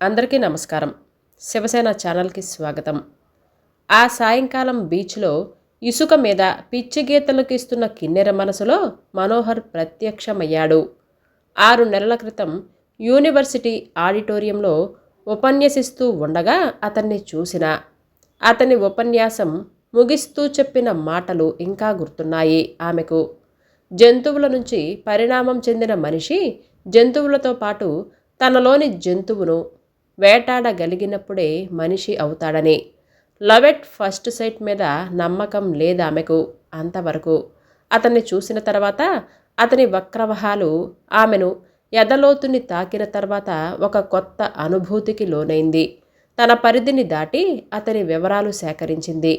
అందరికీ నమస్కారం. శివసేన ఛానల్కి స్వాగతం. ఆ సాయంకాలం బీచ్లో ఇసుక మీద పిచ్చి గీతలకు ఇస్తున్న కిన్నెర మనసులో మనోహర్ ప్రత్యక్షమయ్యాడు. ఆరు నెలల క్రితం యూనివర్సిటీ ఆడిటోరియంలో ఉపన్యసిస్తూ ఉండగా అతన్ని చూసిన. అతని ఉపన్యాసం ముగిస్తూ చెప్పిన మాటలు ఇంకా గుర్తున్నాయి ఆమెకు. జంతువుల నుంచి పరిణామం చెందిన మనిషి జంతువులతో పాటు తనలోని జంతువును వేటాడగలిగినప్పుడే మనిషి అవుతాడని. లవ్ ఎట్ ఫస్ట్ సైట్ మీద నమ్మకం లేదామెకు అంతవరకు. అతన్ని చూసిన తర్వాత అతని వక్రవహాలు ఆమెను ఎదలోతుని తాకిన తర్వాత ఒక కొత్త అనుభూతికి లోనైంది. తన పరిధిని దాటి అతని వివరాలు సేకరించింది.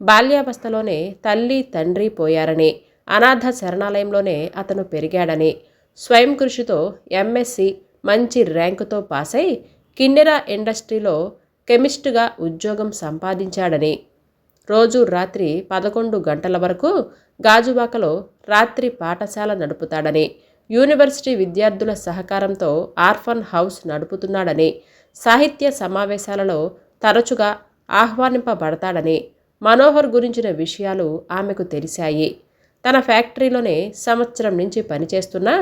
బాల్యావస్థలోనే తల్లి తండ్రి పోయారని అనాథ శరణాలయంలోనే అతను పెరిగాడని స్వయం కృషితో ఎంఎస్సి మంచి ర్యాంకుతో పాస్ అయి కిన్నెరా ఇండస్ట్రీలో కెమిస్ట్గా ఉద్యోగం సంపాదించాడని. రోజు రాత్రి పదకొండు గంటల వరకు గాజువాకలో రాత్రి పాఠశాల నడుపుతాడని యూనివర్సిటీ విద్యార్థుల సహకారంతో ఆర్ఫన్ హౌస్ నడుపుతున్నాడని సాహిత్య సమావేశాలలో తరచుగా ఆహ్వానింపబడతాడని మనోహర్ గురించిన విషయాలు ఆమెకు తెలిసాయి తన ఫ్యాక్టరీలోనే సంవత్సరం నుంచి పనిచేస్తున్నా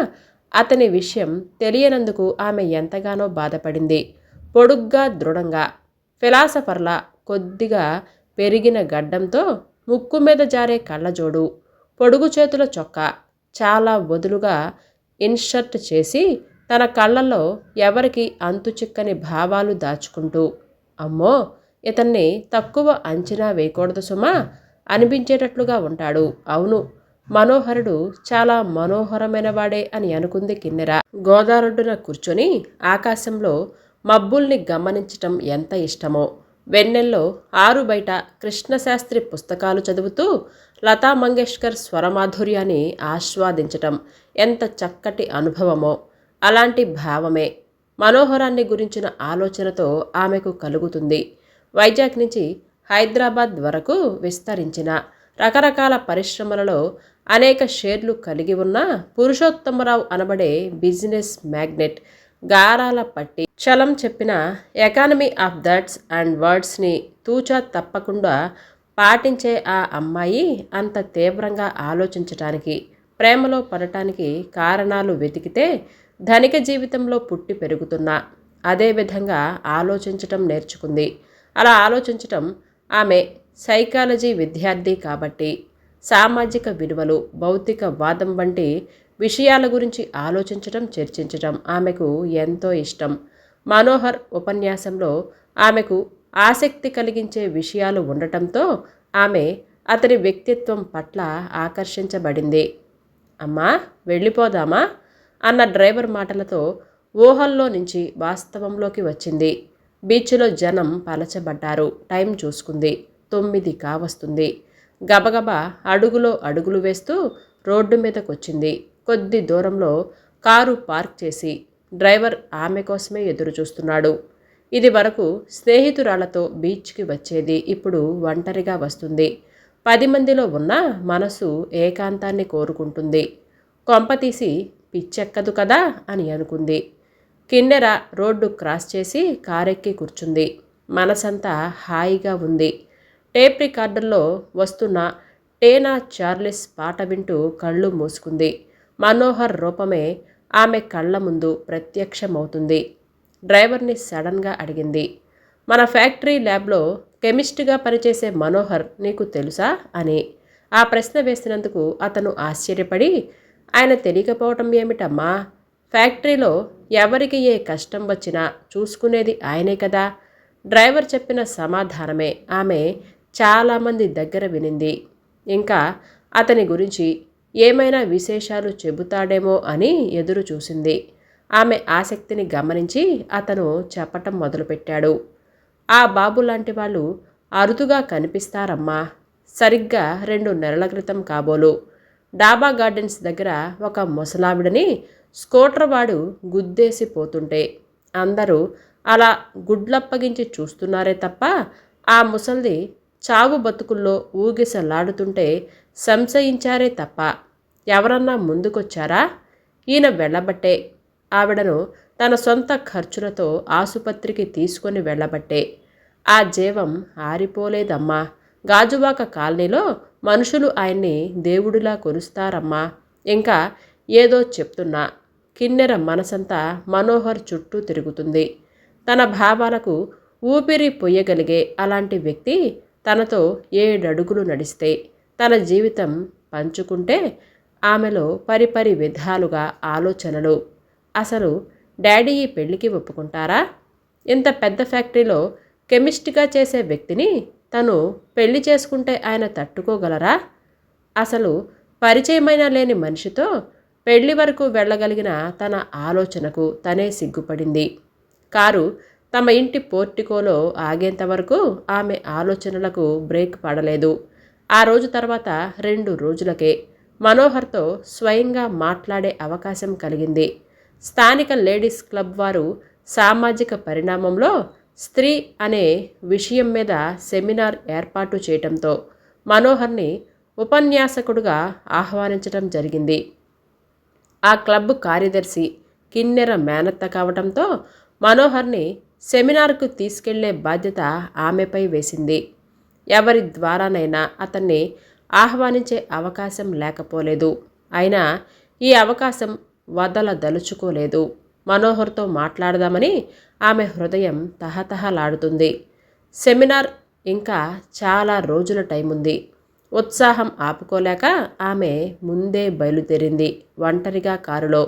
అతని విషయం తెలియనందుకు ఆమె ఎంతగానో బాధపడింది. పొడుగ్గా దృఢంగా ఫిలాసఫర్లా కొద్దిగా పెరిగిన గడ్డంతో ముక్కు మీద జారే కళ్ళజోడు పొడుగు చేతుల చొక్కా చాలా వదులుగా ఇన్షర్ట్ చేసి తన కళ్ళల్లో ఎవరికి అంతు చిక్కని భావాలు దాచుకుంటూ అమ్మో ఇతన్ని తక్కువ అంచనా వేయకూడదు సుమా అనిపించేటట్లుగా ఉంటాడు. అవును మనోహరుడు చాలా మనోహరమైన వాడే అని అనుకుంది కిన్నెర. గోదారొడ్డున కూర్చొని ఆకాశంలో మబ్బుల్ని గమనించటం ఎంత ఇష్టమో. వెన్నెల్లో ఆరు బయట కృష్ణశాస్త్రి పుస్తకాలు చదువుతూ లతా మంగేష్కర్ స్వరమాధుర్యాన్ని ఆస్వాదించటం ఎంత చక్కటి అనుభవమో. అలాంటి భావమే మనోహరాన్ని గురించిన ఆలోచనతో ఆమెకు కలుగుతుంది. వైజాగ్ నుంచి హైదరాబాద్ వరకు విస్తరించిన రకరకాల పరిశ్రమలలో అనేక షేర్లు కలిగి ఉన్న పురుషోత్తమరావు అనబడే బిజినెస్ మ్యాగ్నెట్ గారాల పట్టి చలం చెప్పిన ఎకానమీ ఆఫ్ దట్స్ అండ్ వర్డ్స్ని తూచా తప్పకుండా పాటించే ఆ అమ్మాయి అంత తీవ్రంగా ఆలోచించటానికి ప్రేమలో పడటానికి కారణాలు వెతికితే ధనిక జీవితంలో పుట్టి పెరుగుతున్న. అదేవిధంగా ఆలోచించటం నేర్చుకుంది. అలా ఆలోచించటం ఆమె సైకాలజీ విద్యార్థి కాబట్టి సామాజిక విలువలు భౌతిక వాదం వంటి విషయాల గురించి ఆలోచించటం చర్చించటం ఆమెకు ఎంతో ఇష్టం. మనోహర్ ఉపన్యాసంలో ఆమెకు ఆసక్తి కలిగించే విషయాలు ఉండటంతో ఆమె అతని వ్యక్తిత్వం పట్ల ఆకర్షించబడింది. అమ్మా వెళ్ళిపోదామా? అన్న డ్రైవర్ మాటలతో ఊహల్లో నుంచి వాస్తవంలోకి వచ్చింది. బీచ్లో జనం పలచబడ్డారు. టైం చూసుకుంది. తొమ్మిది కావస్తుంది. గబగబా అడుగులో అడుగులు వేస్తూ రోడ్డు మీదకొచ్చింది. కొద్ది దూరంలో కారు పార్క్ చేసి డ్రైవర్ ఆమె కోసమే ఎదురు చూస్తున్నాడు ఇది వరకు స్నేహితురాలతో బీచ్కి వచ్చేది ఇప్పుడు ఒంటరిగా వస్తుంది. పది మందిలో ఉన్న మనసు ఏకాంతాన్ని కోరుకుంటుంది. కొంపతీసి పిచ్చెక్కదు కదా అని అనుకుంది. కిన్నెర రోడ్డు క్రాస్ చేసి కారెక్కి కూర్చుంది. మనసంతా హాయిగా ఉంది. టేప్ రికార్డర్లో వస్తున్న టేనా చార్లెస్ పాట వింటూ కళ్ళు మూసుకుంది. మనోహర్ రూపమే ఆమె కళ్ళ ముందు ప్రత్యక్షమవుతుంది. డ్రైవర్ని సడన్గా అడిగింది. మన ఫ్యాక్టరీ ల్యాబ్లో కెమిస్ట్గా పనిచేసే మనోహర్ నీకు తెలుసా? అని. ఆ ప్రశ్న వేసినందుకు అతను ఆశ్చర్యపడి ఆయన తెలియకపోవటం ఏమిటమ్మా? ఫ్యాక్టరీలో ఎవరికి ఏ కష్టం వచ్చినా చూసుకునేది ఆయనే కదా. డ్రైవర్ చెప్పిన సమాధానమే. ఆమె చాలామంది దగ్గర వినింది. ఇంకా అతని గురించి ఏమైనా విశేషాలు చెబుతాడేమో అని ఎదురు చూసింది. ఆమె ఆసక్తిని గమనించి అతను చెప్పటం మొదలుపెట్టాడు. ఆ బాబు లాంటి వాళ్ళు అరుదుగా కనిపిస్తారమ్మా. సరిగ్గా రెండు నెలల క్రితం కాబోలు. డాబా గార్డెన్స్ దగ్గర ఒక ముసలావిడని స్కూటర్ వాడు గుద్దేసి పోతుంటే అందరూ అలా గుడ్లప్పగించి చూస్తున్నారే తప్ప ఆ ముసల్ది చావు బతుకుల్లో ఊగిసలాడుతుంటే సంశయించారే తప్ప ఎవరన్నా ముందుకొచ్చారా? ఈయన వెళ్ళబట్టే. ఆవిడను తన సొంత ఖర్చులతో ఆసుపత్రికి తీసుకొని వెళ్ళబట్టే. ఆ జీవం ఆరిపోలేదమ్మా. గాజువాక కాలనీలో మనుషులు ఆయన్ని దేవుడిలా కొలుస్తారమ్మా. ఇంకా ఏదో చెప్తున్నా. కిన్నెర మనసంతా మనోహర్ చుట్టూ తిరుగుతుంది. తన భావాలకు ఊపిరి పొయ్యగలిగే అలాంటి వ్యక్తి తనతో ఏడడుగులు నడిస్తే తన జీవితం పంచుకుంటే ఆమెలో పరిపరి విధాలుగా ఆలోచనలు. అసలు డాడీ ఈ పెళ్ళికి ఒప్పుకుంటారా? ఇంత పెద్ద ఫ్యాక్టరీలో కెమిస్ట్గా చేసే వ్యక్తిని తను పెళ్ళి చేసుకుంటే ఆయన తట్టుకోగలరా? అసలు పరిచయమైన లేని మనిషితో పెళ్ళి వరకు వెళ్ళగలిగిన తన ఆలోచనకు తనే సిగ్గుపడింది. కారు తమ ఇంటి పోర్టికోలో ఆగేంత వరకు ఆమె ఆలోచనలకు బ్రేక్ పడలేదు. ఆ రోజు తర్వాత రెండు రోజులకే మనోహర్తో స్వయంగా మాట్లాడే అవకాశం కలిగింది. స్థానిక లేడీస్ క్లబ్ వారు సామాజిక పరిణామంలో స్త్రీ అనే విషయం మీద సెమినార్ ఏర్పాటు చేయటంతో మనోహర్ని ఉపన్యాసకుడుగా ఆహ్వానించడం జరిగింది. ఆ క్లబ్ కార్యదర్శి కిన్నెర మేనత్త కావటంతో మనోహర్ని సెమినార్కు తీసుకెళ్ళే బాధ్యత ఆమెపై వేసింది. ఎవరి ద్వారానైనా అతన్ని ఆహ్వానించే అవకాశం లేకపోలేదు. అయినా ఈ అవకాశం వదలదలుచుకోలేదు. మనోహర్తో మాట్లాడదామని ఆమె హృదయం తహతహలాడుతుంది. సెమినార్ ఇంకా చాలా రోజుల టైం ఉంది ఉత్సాహం ఆపుకోలేక ఆమె ముందే బయలుదేరింది ఒంటరిగా కారులో.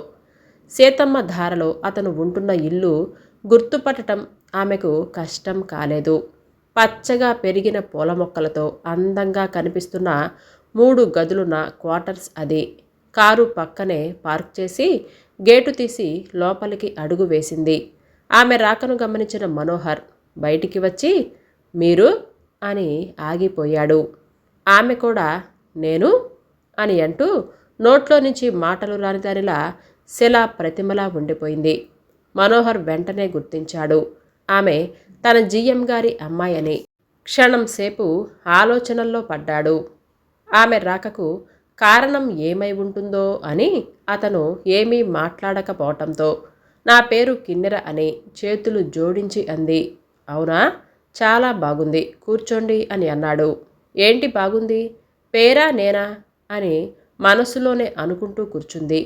సీతమ్మ ధారలో అతను ఉంటున్న ఇల్లు గుర్తుపట్టడం ఆమెకు కష్టం కాలేదు. పచ్చగా పెరిగిన పూల మొక్కలతో అందంగా కనిపిస్తున్న మూడు గదులున్న క్వార్టర్స్ అది. కారు పక్కనే పార్క్ చేసి గేటు తీసి లోపలికి అడుగు వేసింది. ఆమె రాకను గమనించిన మనోహర్ బయటికి వచ్చి మీరు అని ఆగిపోయాడు. ఆమె కూడా నేను అని అంటూ నోట్లో నుంచి మాటలు రాని దానిలా శిలా ప్రతిమలా ఉండిపోయింది. మనోహర్ వెంటనే గుర్తించాడు. ఆమె తన జీఎం గారి అమ్మాయని క్షణం సేపు ఆలోచనల్లో పడ్డాడు. ఆమె రాకకు కారణం ఏమై ఉంటుందో అని అతను ఏమీ మాట్లాడకపోవటంతో నా పేరు కిన్నెర అని చేతులు జోడించి అంది. అవునా? చాలా బాగుంది. కూర్చోండి అని అన్నాడు. ఏంటి బాగుంది? పేరా నేనా? అని మనసులోనే అనుకుంటూ కూర్చుంది.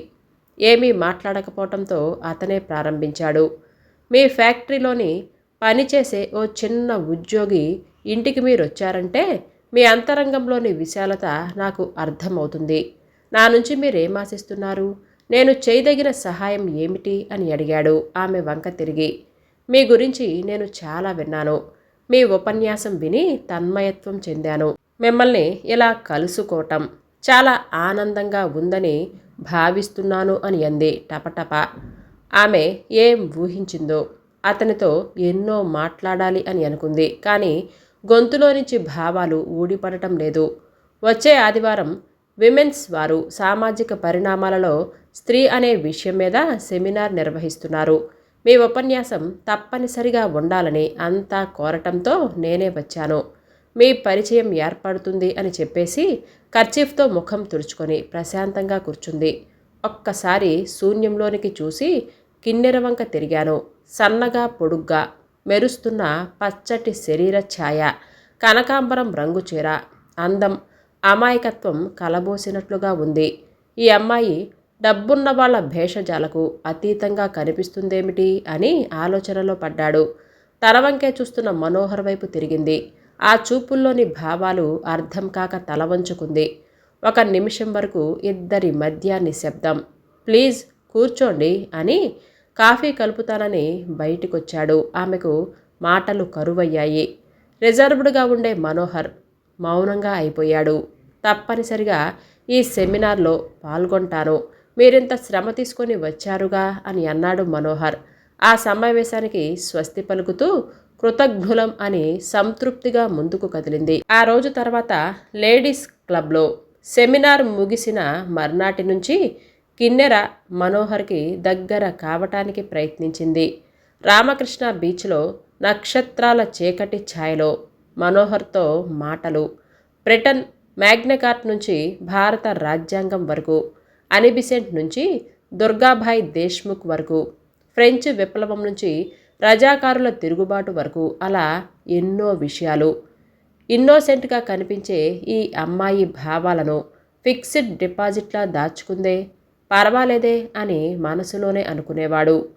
ఏమీ మాట్లాడకపోవటంతో అతనే ప్రారంభించాడు. మీ ఫ్యాక్టరీలోని పనిచేసే ఓ చిన్న ఉద్యోగి ఇంటికి మీరు వచ్చారంటే మీ అంతరంగంలోని విశాలత నాకు అర్థమవుతుంది. నా నుంచి మీరేం ఆశిస్తున్నారు? నేను చేయదగిన సహాయం ఏమిటి? అని అడిగాడు ఆమె వంక తిరిగి. మీ గురించి నేను చాలా విన్నాను. మీ ఉపన్యాసం విని తన్మయత్వం చెందాను. మిమ్మల్ని ఇలా కలుసుకోవటం చాలా ఆనందంగా ఉందని భావిస్తున్నాను అని అంది టపటప. ఆమె ఏం ఊహించిందో అతనితో ఎన్నో మాట్లాడాలి అని అనుకుంది. కానీ గొంతులో నుంచి భావాలు ఊడిపడటం లేదు. వచ్చే ఆదివారం విమెన్స్ వారు సామాజిక పరిణామాలలో స్త్రీ అనే విషయం మీద సెమినార్ నిర్వహిస్తున్నారు. మీ ఉపన్యాసం తప్పనిసరిగా ఉండాలని అంతా కోరటంతో నేనే వచ్చాను. మీ పరిచయం ఏర్పడుతుంది అని చెప్పేసి కర్చీఫ్తో ముఖం తుడుచుకొని ప్రశాంతంగా కూర్చుంది. ఒక్కసారి శూన్యంలోనికి చూసి కిన్నెర వంక తిరిగాను. సన్నగా పొడుగ్గా మెరుస్తున్న పచ్చటి శరీర ఛాయ కనకాంబరం రంగు చీర. అందం అమాయకత్వం కలబోసినట్లుగా ఉంది. ఈ అమ్మాయి డబ్బున్న వాళ్ళ భేషజాలకు అతీతంగా కనిపిస్తుందేమిటి అని ఆలోచనలో పడ్డాడు. తరవంకే చూస్తున్న మనోహర్ వైపు తిరిగింది. ఆ చూపుల్లోని భావాలు అర్థం కాక తల వంచుకుంది. ఒక నిమిషం వరకు ఇద్దరి మధ్య నిశ్శబ్దం. ప్లీజ్ కూర్చోండి అని కాఫీ కలుపుతానని బయటికొచ్చాడు. ఆమెకు మాటలు కరువయ్యాయి. రిజర్వ్డ్గా ఉండే మనోహర్ మౌనంగా అయిపోయాడు. తప్పనిసరిగా ఈ సెమినార్లో పాల్గొంటాను. మీరింత శ్రమ తీసుకొని వచ్చారుగా అని అన్నాడు మనోహర్. ఆ సమావేశానికి స్వస్తి పలుకుతూ కృతజ్ఞులం అని సంతృప్తిగా ముందుకు కదిలింది. ఆ రోజు తర్వాత లేడీస్ క్లబ్లో సెమినార్ ముగిసిన మర్నాటి నుంచి కిన్నెర మనోహర్కి దగ్గర కావటానికి ప్రయత్నించింది. రామకృష్ణ బీచ్లో నక్షత్రాల చీకటి ఛాయలో మనోహర్తో మాటలు. బ్రిటన్ మ్యాగ్నకార్ట్ నుంచి భారత రాజ్యాంగం వరకు అనిబిసెంట్ నుంచి దుర్గాభాయ్ దేశ్ముఖ్ వరకు ఫ్రెంచ్ విప్లవం నుంచి రజాకారుల తిరుగుబాటు వరకు అలా ఎన్నో విషయాలు. ఇన్నోసెంట్గా కనిపించే ఈ అమ్మాయి భావాలను ఫిక్స్డ్ డిపాజిట్లా దాచుకుందే పర్వాలేదే అని మనసులోనే అనుకునేవాడు.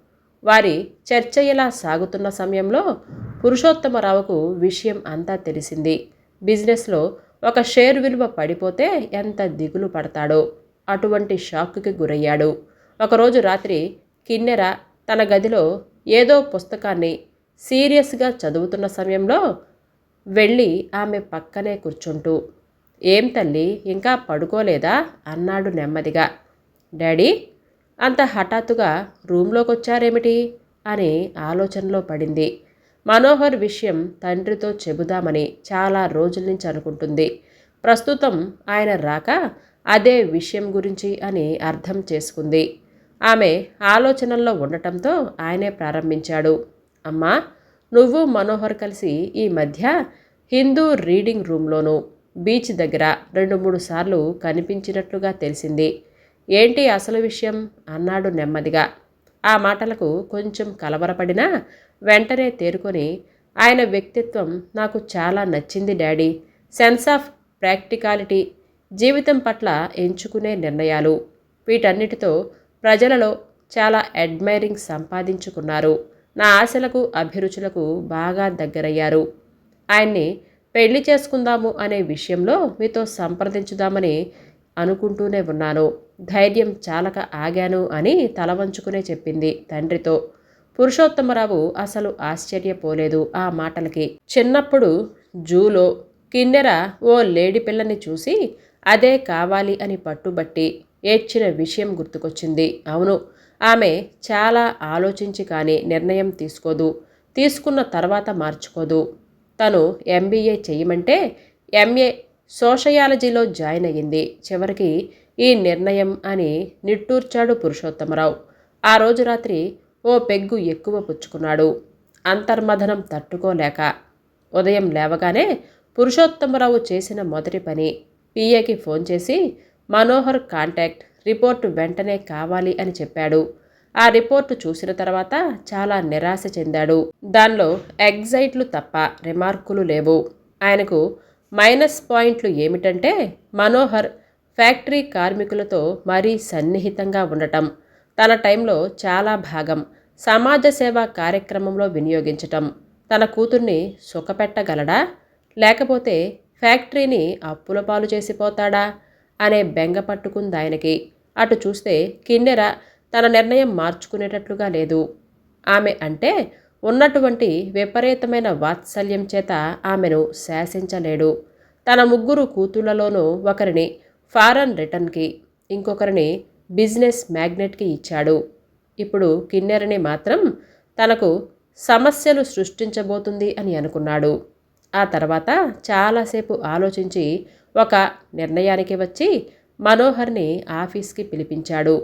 వారి చర్చ ఇలా సాగుతున్న సమయంలో పురుషోత్తమరావుకు విషయం అంతా తెలిసింది. బిజినెస్లో ఒక షేర్ విలువ పడిపోతే ఎంత దిగులు పడతాడో అటువంటి షాక్కి గురయ్యాడు. ఒకరోజు రాత్రి కిన్నెర తన గదిలో ఏదో పుస్తకాన్ని సీరియస్గా చదువుతున్న సమయంలో వెళ్ళి ఆమె పక్కనే కూర్చుంటూ ఏం తల్లి ఇంకా పడుకోలేదా? అన్నాడు నెమ్మదిగా. డాడీ అంత హఠాత్తుగా రూమ్లోకి వచ్చారేమిటి అని ఆలోచనలో పడింది. మనోహర్ విషయం తండ్రితో చెబుదామని చాలా రోజుల నుంచి అనుకుంటుంది. ప్రస్తుతం ఆయన రాక అదే విషయం గురించి అని అర్థం చేసుకుంది. ఆమె ఆలోచనల్లో ఉండటంతో ఆయనే ప్రారంభించాడు. అమ్మా నువ్వు మనోహర్ కలిసి ఈ మధ్య హిందూ రీడింగ్ రూమ్లోనూ బీచ్ దగ్గర రెండు మూడు సార్లు కనిపించినట్లుగా తెలిసింది. ఏంటి అసలు విషయం? అన్నాడు నెమ్మదిగా. ఆ మాటలకు కొంచెం కలవరపడినా వెంటనే తేరుకొని ఆయన వ్యక్తిత్వం నాకు చాలా నచ్చింది డాడీ. సెన్స్ ఆఫ్ ప్రాక్టికాలిటీ జీవితం పట్ల ఎంచుకునే నిర్ణయాలు. వీటన్నిటితో ప్రజలలో చాలా అడ్మైరింగ్ సంపాదించుకున్నారు. నా ఆశలకు అభిరుచులకు బాగా దగ్గరయ్యారు. ఆయన్ని పెళ్ళి చేసుకుందాము అనే విషయంలో మీతో సంప్రదించుదామని అనుకుంటూనే ఉన్నాను. ధైర్యం చాలక ఆగాను అని తల వంచుకునే చెప్పింది తండ్రితో. పురుషోత్తమరావు అసలు ఆశ్చర్యపోలేదు ఆ మాటలకి. చిన్నప్పుడు జూలో కిన్నెర ఓ లేడి పిల్లని చూసి అదే కావాలి అని పట్టుబట్టి ఏడ్చిన విషయం గుర్తుకొచ్చింది. అవును ఆమె చాలా ఆలోచించి కానీ నిర్ణయం తీసుకోదు తీసుకున్న తర్వాత మార్చుకోదు. తను ఎంబీఏ చేయమంటే ఎంఏ సోషయాలజీలో జాయిన్ అయ్యింది. చివరికి ఈ నిర్ణయం అని నిట్టూర్చాడు పురుషోత్తమరావు. ఆ రోజు రాత్రి ఓ పెగ్గు ఎక్కువ పుచ్చుకున్నాడు. అంతర్మథనం తట్టుకోలేక ఉదయం లేవగానే పురుషోత్తమరావు చేసిన మొదటి పని పిఏకి ఫోన్ చేసి మనోహర్ కాంటాక్ట్ రిపోర్టు వెంటనే కావాలి అని చెప్పాడు. ఆ రిపోర్టు చూసిన తర్వాత చాలా నిరాశ చెందాడు. దానిలో ఎగ్జైట్లు తప్ప రిమార్కులు లేవు. ఆయనకు మైనస్ పాయింట్లు ఏమిటంటే మనోహర్ ఫ్యాక్టరీ కార్మికులతో మరీ సన్నిహితంగా ఉండటం తన టైంలో చాలా భాగం సమాజ సేవా కార్యక్రమంలో వినియోగించటం. తన కూతుర్ని సుఖపెట్టగలడా? లేకపోతే ఫ్యాక్టరీని అప్పుల పాలు చేసిపోతాడా? అనే బెంగ పట్టుకుంది ఆయనకి అటు చూస్తే కిన్నెర తన నిర్ణయం మార్చుకునేటట్లుగా లేదు. ఆమె అంటే ఉన్నటువంటి విపరీతమైన వాత్సల్యం చేత ఆమెను శాసించలేడు. తన ముగ్గురు కూతుళ్ళలోనూ ఒకరిని ఫారన్ రిటర్న్కి ఇంకొకరిని బిజినెస్ మ్యాగ్నెట్కి ఇచ్చాడు. ఇప్పుడు కిన్నెరని మాత్రం తనకు సమస్యలు సృష్టించబోతుంది అని అనుకున్నాడు. ఆ తర్వాత చాలాసేపు ఆలోచించి ఒక నిర్ణయానికి వచ్చి మనోహర్ని ఆఫీస్కి పిలిపించాడు.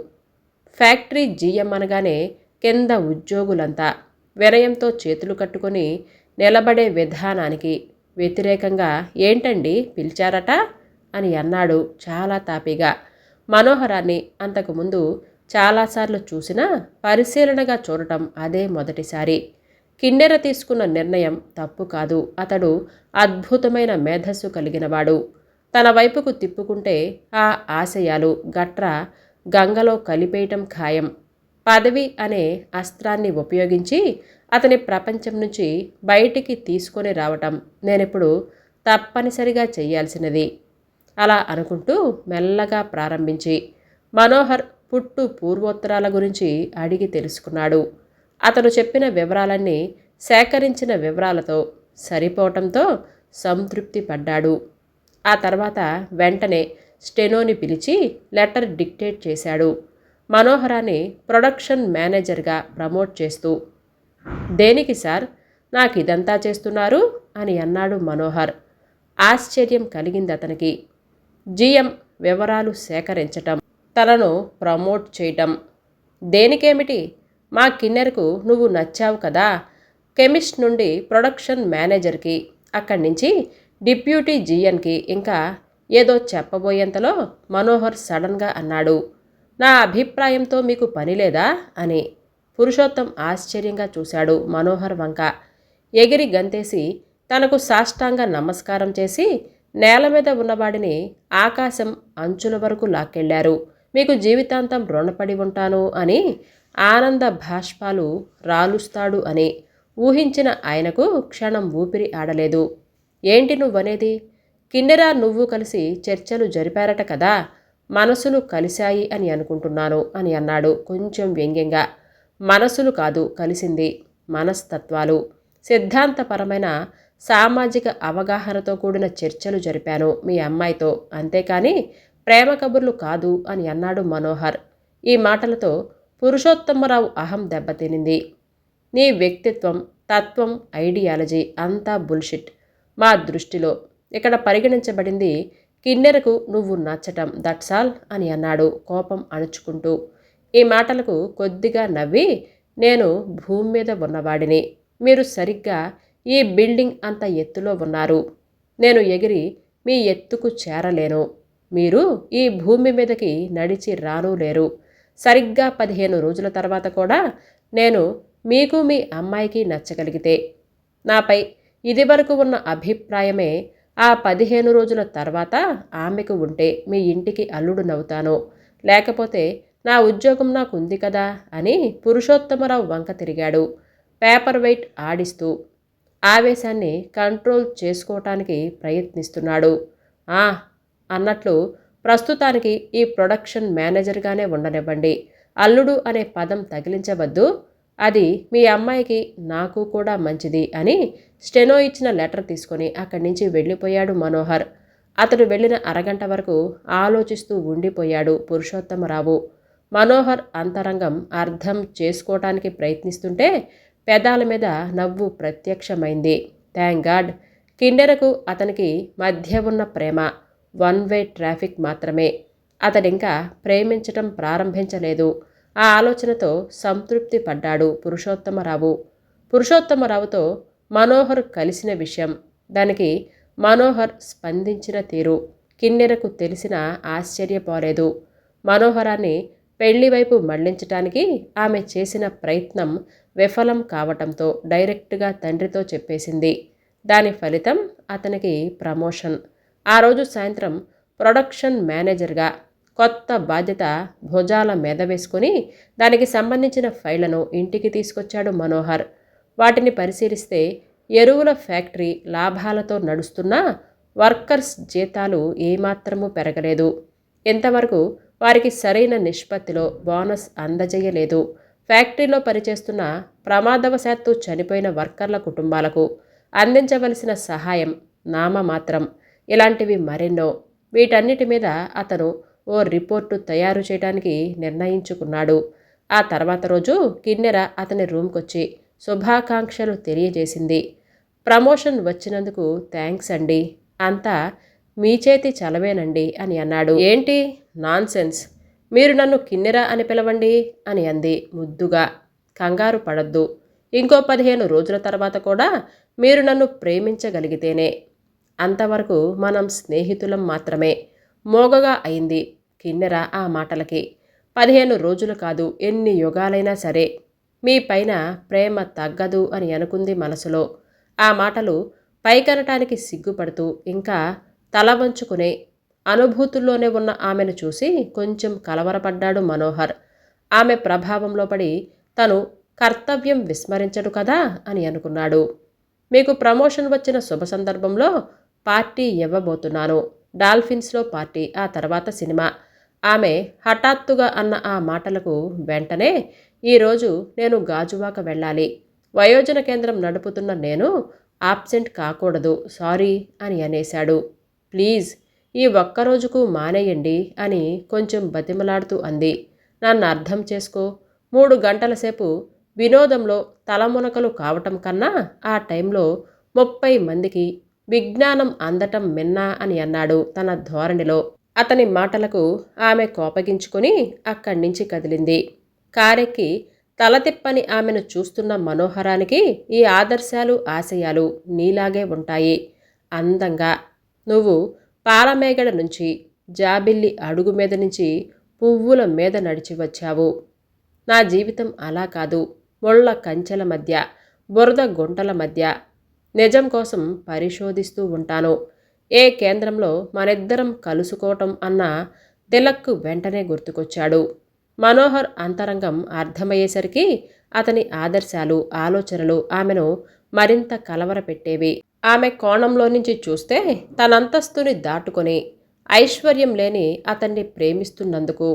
ఫ్యాక్టరీ జీఎం అనగానే కింద ఉద్యోగులంతా వినయంతో చేతులు కట్టుకొని నిలబడే విధానానికి వ్యతిరేకంగా ఏంటండి పిలిచారట? అని అన్నాడు చాలా తాపిగా. మనోహరాన్ని అంతకుముందు చాలాసార్లు చూసినా పరిశీలనగా చూడటం అదే మొదటిసారి. కిన్నెర తీసుకున్న నిర్ణయం తప్పు కాదు. అతడు అద్భుతమైన మేధస్సు కలిగినవాడు. తన వైపుకు తిప్పుకుంటే ఆ ఆశయాలు గట్ర గంగలో కలిపేయటం ఖాయం. పదవి అనే అస్త్రాన్ని ఉపయోగించి అతని ప్రపంచం నుంచి బయటికి తీసుకొని రావటం నేనిప్పుడు తప్పనిసరిగా చేయాల్సినది. అలా అనుకుంటూ మెల్లగా ప్రారంభించి మనోహర్ పుట్టు పూర్వోత్తరాల గురించి అడిగి తెలుసుకున్నాడు. అతను చెప్పిన వివరాలన్నీ సేకరించిన వివరాలతో సరిపోవటంతో సంతృప్తి పడ్డాడు. ఆ తర్వాత వెంటనే స్టెనోని పిలిచి లెటర్ డిక్టేట్ చేశాడు. మనోహరాన్ని ప్రొడక్షన్ మేనేజర్గా ప్రమోట్ చేస్తూ దేనికి సార్? నాకు ఇదంతా చేస్తున్నారు? అని అన్నాడు మనోహర్. ఆశ్చర్యం కలిగింది అతనికి. జిఎం వివరాలు సేకరించటం తనను ప్రమోట్ చేయటం. దేనికేమిటి? మా కిన్నెర్కు నువ్వు నచ్చావు కదా? కెమిస్ట్ నుండి ప్రొడక్షన్ మేనేజర్కి అక్కడి నుంచి డిప్యూటీ జిఎన్కి ఇంకా ఏదో చెప్పబోయేంతలో మనోహర్ సడన్గా అన్నాడు. నా అభిప్రాయంతో మీకు పని లేదా? అని పురుషోత్తం ఆశ్చర్యంగా చూశాడు మనోహర్ వంక. ఎగిరి గంతేసి తనకు సాష్టాంగ నమస్కారం చేసి నేల మీద ఉన్నవాడిని ఆకాశం అంచుల వరకు లాక్కెళ్ళారు మీకు జీవితాంతం రుణపడి ఉంటాను అని ఆనంద భాష్పాలు రాలుస్తాడు అని ఊహించిన ఆయనకు క్షణం ఊపిరి ఆడలేదు. ఏంటి నువ్వనేది? కిన్నెరా నువ్వు కలిసి చర్చలు జరిపారట కదా మనసులు కలిశాయి అని అనుకుంటున్నాను అని అన్నాడు కొంచెం వ్యంగ్యంగా. మనసులు కాదు కలిసింది మనస్తత్వాలు. సిద్ధాంతపరమైన సామాజిక అవగాహనతో కూడిన చర్చలు జరిపాను మీ అమ్మాయితో. అంతేకాని ప్రేమ కబుర్లు కాదు అని అన్నాడు మనోహర్. ఈ మాటలతో పురుషోత్తమరావు అహం దెబ్బతినింది. నీ వ్యక్తిత్వం తత్వం ఐడియాలజీ అంతా బుల్షిట్. మా దృష్టిలో ఇక్కడ పరిగణించబడింది కిన్నెరకు నువ్వు నచ్చటం. దట్సాల్ అని అన్నాడు కోపం అణుచుకుంటూ. ఈ మాటలకు కొద్దిగా నవ్వి నేను భూమి మీద ఉన్నవాడిని. మీరు సరిగ్గా ఈ బిల్డింగ్ అంత ఎత్తులో ఉన్నారు. నేను ఎగిరి మీ ఎత్తుకు చేరలేను. మీరు ఈ భూమి మీదకి నడిచి రాను లేరు. సరిగ్గా పదిహేను రోజుల తర్వాత కూడా నేను మీకు మీ అమ్మాయికి నచ్చగలిగితే. నాపై ఇదివరకు ఉన్న అభిప్రాయమే ఆ పదిహేను రోజుల తర్వాత ఆమెకు ఉంటే మీ ఇంటికి అల్లుడు నవ్వుతాను. లేకపోతే నా ఉద్యోగం నాకు ఉంది కదా అని పురుషోత్తమరావు వంక తిరిగాడు. పేపర్ వెయిట్ ఆడిస్తూ ఆవేశాన్ని కంట్రోల్ చేసుకోవటానికి ప్రయత్నిస్తున్నాడు. ఆ అన్నట్లు ప్రస్తుతానికి ఈ ప్రొడక్షన్ మేనేజర్గానే ఉండనివ్వండి. అల్లుడు అనే పదం తగిలించవద్దు. అది మీ అమ్మాయికి నాకు కూడా మంచిది అని స్టెనో ఇచ్చిన లెటర్ తీసుకొని అక్కడి నుంచి వెళ్ళిపోయాడు మనోహర్. అతడు వెళ్ళిన అరగంట వరకు ఆలోచిస్తూ ఉండిపోయాడు పురుషోత్తమరావు. మనోహర్ అంతరంగం అర్థం చేసుకోవటానికి ప్రయత్నిస్తుంటే పెదాల మీద నవ్వు ప్రత్యక్షమైంది. Thank God. కిండెరకు అతనికి మధ్య ఉన్న ప్రేమ వన్ వే ట్రాఫిక్ మాత్రమే. అతడింకా ప్రేమించటం ప్రారంభించలేదు. ఆ ఆలోచనతో సంతృప్తి పడ్డాడు పురుషోత్తమరావు. పురుషోత్తమరావుతో మనోహర్ కలిసిన విషయం దానికి మనోహర్ స్పందించిన తీరు. కిన్నెరకు తెలిసిన ఆశ్చర్యపోలేదు. మనోహరాన్ని పెళ్ళివైపు మళ్ళించటానికి ఆమె చేసిన ప్రయత్నం విఫలం కావటంతో డైరెక్ట్గా తండ్రితో చెప్పేసింది. దాని ఫలితం అతనికి ప్రమోషన్. ఆ రోజు సాయంత్రం ప్రొడక్షన్ మేనేజర్గా కొత్త బాధ్యత భుజాల మీద వేసుకొని దానికి సంబంధించిన ఫైళ్ళను ఇంటికి తీసుకొచ్చాడు మనోహర్. వాటిని పరిశీలిస్తే ఎరువుల ఫ్యాక్టరీ లాభాలతో నడుస్తున్నా వర్కర్స్ జీతాలు ఏమాత్రము పెరగలేదు. ఇంతవరకు వారికి సరైన నిష్పత్తిలో బోనస్ అందజేయలేదు. ఫ్యాక్టరీలో పనిచేస్తున్న ప్రమాదవశాత్తు చనిపోయిన వర్కర్ల కుటుంబాలకు అందించవలసిన సహాయం నామమాత్రం. ఇలాంటివి మరెన్నో. వీటన్నిటి మీద అతను ఓ రిపోర్టు తయారు చేయడానికి నిర్ణయించుకున్నాడు. ఆ తర్వాత రోజు కిన్నెర అతని రూమ్కొచ్చి శుభాకాంక్షలు తెలియజేసింది. ప్రమోషన్ వచ్చినందుకు థ్యాంక్స్ అండి. అంతా మీ చేతి చలవేనండి అని అన్నాడు. ఏంటి? నాన్సెన్స్. మీరు నన్ను కిన్నెరా అని పిలవండి అని అంది ముద్దుగా. కంగారు పడద్దు. ఇంకో పదిహేను రోజుల తర్వాత కూడా మీరు నన్ను ప్రేమించగలిగితేనే. అంతవరకు మనం స్నేహితులం మాత్రమే. మోగగా అయింది కిన్నెర ఆ మాటలకి. పదిహేను రోజులు కాదు ఎన్ని యుగాలైనా సరే. మీ పైన ప్రేమ తగ్గదు అని అనుకుంది మనసులో. ఆ మాటలు పైకనటానికి సిగ్గుపడుతూ ఇంకా తల వంచుకునే అనుభూతుల్లోనే ఉన్న ఆమెను చూసి కొంచెం కలవరపడ్డాడు మనోహర్. ఆమె ప్రభావంలో పడి తను కర్తవ్యం విస్మరించడు కదా అని అనుకున్నాడు. మీకు ప్రమోషన్ వచ్చిన శుభ సందర్భంలో పార్టీ ఇవ్వబోతున్నాను. డాల్ఫిన్స్లో పార్టీ ఆ తర్వాత సినిమా. ఆమె హఠాత్తుగా అన్న ఆ మాటలకు వెంటనే ఈరోజు నేను గాజువాక వెళ్ళాలి. వయోజన కేంద్రం నడుపుతున్న నేను ఆబ్సెంట్ కాకూడదు. సారీ అని అనేశాడు. ప్లీజ్ ఈ ఒక్కరోజుకు మానేయండి అని కొంచెం బతిమలాడుతూ అంది. నన్ను అర్థం చేసుకో మూడు గంటల సేపు వినోదంలో తలమునకలు కావటం కన్నా ఆ టైంలో ముప్పై మందికి విజ్ఞానం అందటం మిన్నా అని అన్నాడు తన ధోరణిలో. అతని మాటలకు ఆమె కోపగించుకొని అక్కడి నుంచి కదిలింది. కారెక్కి తల తిప్పని ఆమెను చూస్తున్న మనోహరానికి ఈ ఆదర్శాలు ఆశయాలు నీలాగే ఉంటాయి. అందంగా నువ్వు పాలమేగడ నుంచి జాబిల్లి అడుగు మీద నుంచి పువ్వుల మీద నడిచి వచ్చావు. నా జీవితం అలా కాదు. ముళ్ళ కంచెల మధ్య బురద గుంటల మధ్య నిజం కోసం పరిశోధిస్తూ ఉంటాను. ఏ కేంద్రంలో మనిద్దరం కలుసుకోవటం అన్న తిలక్కు వెంటనే గుర్తుకొచ్చాడు. మనోహర్ అంతరంగం అర్థమయ్యేసరికి అతని ఆదర్శాలు ఆలోచనలు ఆమెను మరింత కలవరపెట్టేవి. ఆమె కోణంలో నుంచి చూస్తే తనంతస్తుని దాటుకొని ఐశ్వర్యం లేని అతన్ని ప్రేమిస్తున్నందుకు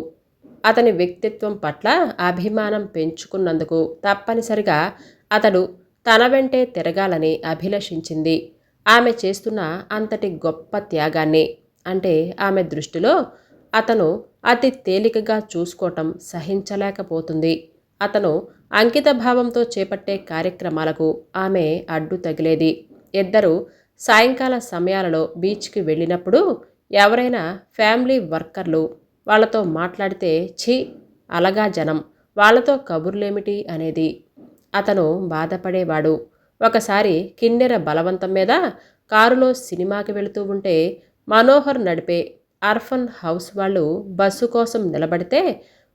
అతని వ్యక్తిత్వం పట్ల అభిమానం పెంచుకున్నందుకు తప్పనిసరిగా అతడు తన వెంటే తిరగాలని అభిలషించింది. ఆమె చేస్తున్న అంతటి గొప్ప త్యాగాన్ని అంటే ఆమె దృష్టిలో అతను అతి తేలికగా చూసుకోవటం సహించలేకపోతుంది. అతను అంకిత భావంతో చేపట్టే కార్యక్రమాలకు ఆమె అడ్డు తగిలేది. ఇద్దరు సాయంకాల సమయాలలో బీచ్కి వెళ్ళినప్పుడు ఎవరైనా ఫ్యామిలీ వర్కర్లు వాళ్ళతో మాట్లాడితే ఛీ అలగా జనం వాళ్ళతో కబుర్లేమిటి అనేది. అతను బాధపడేవాడు. ఒకసారి కిన్నెర బలవంతం మీద కారులో సినిమాకి వెళుతూ ఉంటే మనోహర్ నడిపే అర్ఫన్ హౌస్ వాళ్ళు బస్సు కోసం నిలబడితే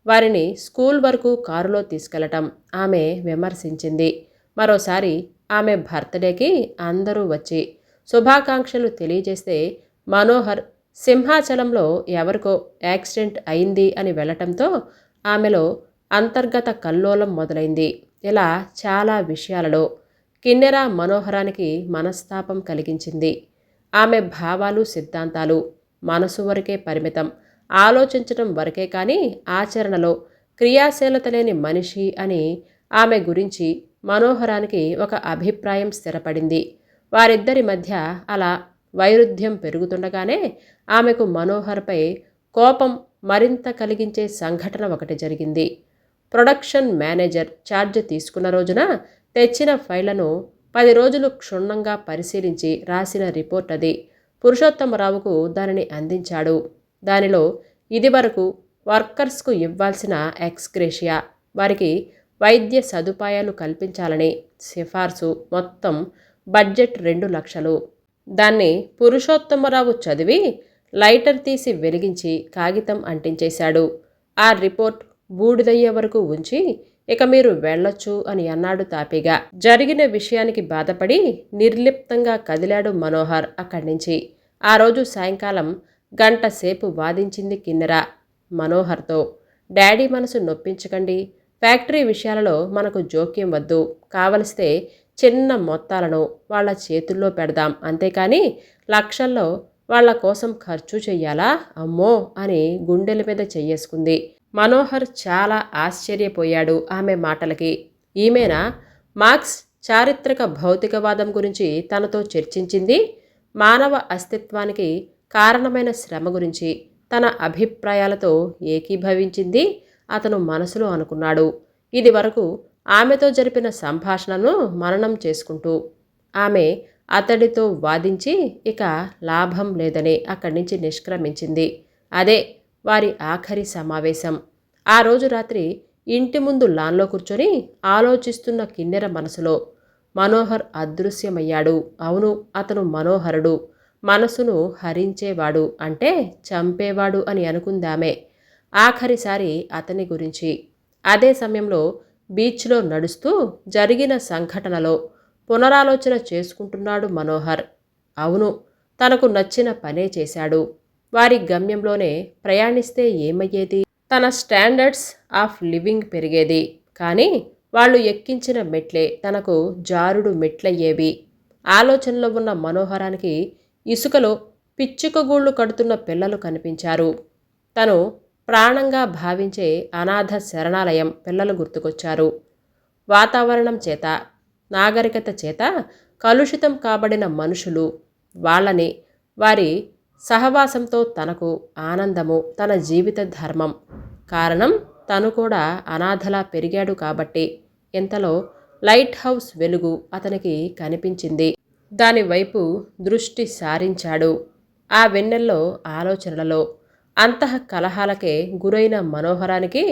వారిని స్కూల్ వరకు కారులో తీసుకెళ్ళటం ఆమె విమర్శించింది. మరోసారి ఆమె బర్త్డేకి అందరూ వచ్చి శుభాకాంక్షలు తెలియజేస్తే మనోహర్ సింహాచలంలో ఎవరికో యాక్సిడెంట్ అయింది అని వెళ్ళటంతో ఆమెలో అంతర్గత కల్లోలం మొదలైంది. ఇలా చాలా విషయాలలో కిన్నెర మనోహరానికి మనస్తాపం కలిగించింది. ఆమె భావాలు సిద్ధాంతాలు మనసు వరకే పరిమితం. ఆలోచించటం వరకే కానీ ఆచరణలో క్రియాశీలత లేని మనిషి అని ఆమె గురించి మనోహరానికి ఒక అభిప్రాయం స్థిరపడింది. వారిద్దరి మధ్య అలా వైరుధ్యం పెరుగుతుండగానే ఆమెకు మనోహర్పై కోపం మరింత కలిగించే సంఘటన ఒకటి జరిగింది. ప్రొడక్షన్ మేనేజర్ ఛార్జ్ తీసుకున్న రోజున తెచ్చిన ఫైళ్ళను పది రోజులు క్షుణ్ణంగా పరిశీలించి రాసిన రిపోర్ట్ అది. పురుషోత్తమరావుకు దానిని అందించాడు. దానిలో ఇదివరకు వర్కర్స్కు ఇవ్వాల్సిన ఎక్స్గ్రేషియా వారికి వైద్య సదుపాయాలు కల్పించాలని సిఫార్సు మొత్తం బడ్జెట్ రెండు లక్షలు. దాన్ని పురుషోత్తమరావు చదివి లైటర్ తీసి వెలిగించి కాగితం అంటించేశాడు. ఆ రిపోర్ట్ బూడిదయ్యే వరకు ఉంచి ఇక మీరు వెళ్ళొచ్చు అని అన్నాడు తాపిగా జరిగిన విషయానికి బాధపడి నిర్లిప్తంగా కదిలాడు మనోహర్ అక్కడి నుంచి. ఆ రోజు సాయంకాలం గంట సేపు వాదించింది కిన్నెర మనోహర్తో. డాడీ మనసు నొప్పించకండి ఫ్యాక్టరీ విషయాలలో మనకు జోక్యం వద్దు. కావలిస్తే చిన్న మొత్తాలను వాళ్ళ చేతుల్లో పెడదాం. అంతేకాని లక్షల్లో వాళ్ళ కోసం ఖర్చు చెయ్యాలా? అమ్మో! అని గుండెల మీద చెయ్యేసుకుంది. మనోహర్ చాలా ఆశ్చర్యపోయాడు ఆమె మాటలకి. ఈమెనా? మార్క్స్ చారిత్రక భౌతికవాదం గురించి తనతో చర్చించింది. మానవ అస్తిత్వానికి కారణమైన శ్రమ గురించి తన అభిప్రాయాలతో ఏకీభవించింది. అతను మనసులో అనుకున్నాడు. ఇది వరకు ఆమెతో జరిపిన సంభాషణను మననం చేసుకుంటూ ఆమె అతడితో వాదించి ఇక లాభం లేదని అక్కడి నుంచి నిష్క్రమించింది. అదే వారి ఆఖరి సమావేశం. ఆ రోజు రాత్రి ఇంటి ముందు లాన్లో కూర్చొని ఆలోచిస్తున్న కిన్నెర మనసులో మనోహర్ అదృశ్యమయ్యాడు. అవును అతను మనోహరుడు. మనసును హరించేవాడు అంటే చంపేవాడు అని అనుకుందామే. ఆఖరిసారి అతని గురించి. అదే సమయంలో బీచ్లో నడుస్తూ జరిగిన సంఘటనలో పునరాలోచన చేసుకుంటున్నాడు మనోహర్. అవును తనకు నచ్చిన పనే చేశాడు. వారి గమ్యంలోనే ప్రయాణిస్తే ఏమయ్యేది? తన స్టాండర్డ్స్ ఆఫ్ లివింగ్ పెరిగేది. కానీ వాళ్ళు ఎక్కించిన మెట్లే తనకు జారుడు మెట్లయ్యేవి. ఆలోచనలో ఉన్న మనోహరానికి ఇసుకలో పిచ్చుకగూళ్ళు కడుతున్న పిల్లలు కనిపించారు. తను ప్రాణంగా భావించే అనాథ శరణాలయం పిల్లలు గుర్తుకొచ్చారు. వాతావరణం చేత నాగరికత చేత కలుషితం కాబడిన మనుషులు వాళ్ళని వారి సహవాసంతో తనకు ఆనందము తన జీవిత ధర్మం. కారణం తను కూడా అనాథలా పెరిగాడు కాబట్టి ఇంతలో లైట్ హౌస్ వెలుగు అతనికి కనిపించింది. దానివైపు దృష్టి సారించాడు. ఆ వెన్నెల్లో ఆలోచనలలో అంతః కలహాలకే గురైన మనోహరానికి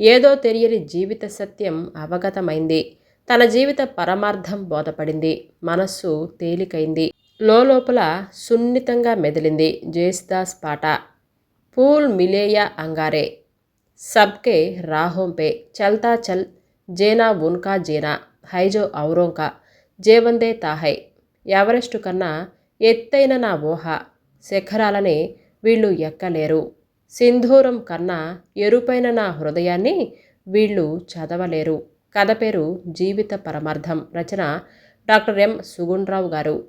ఏదో తెలియని జీవిత సత్యం అవగతమైంది. తన జీవిత పరమార్థం బోధపడింది. మనస్సు తేలికైంది. లోపల సున్నితంగా మెదిలింది జేస్దాస్ పాట. పూల్ మిలేయా అంగారే. సబ్కే రాహోంపే చల్తా చల్. జేనా ఉన్కా జేనా. హైజో ఔరోంకా. జేవందే తాహై. ఎవరెస్టు కన్నా ఎత్తైన నా ఊహ. శిఖరాలని వీళ్ళు ఎక్కలేరు. సింధూరం కన్నా ఎరుపైన నా హృదయాన్ని వీళ్ళు చదవలేరు. కథ పేరు జీవిత పరమార్థం. రచన డాక్టర్ ఎం. సుగుణరావు గారు.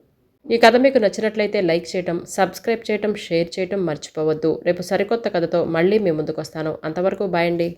ఈ కథ మీకు నచ్చినట్లయితే లైక్ చేయటం సబ్స్క్రైబ్ చేయటం షేర్ చేయటం మర్చిపోవద్దు. రేపు సరికొత్త కథతో మళ్ళీ మీ ముందుకు వస్తాను అంతవరకు బాయండి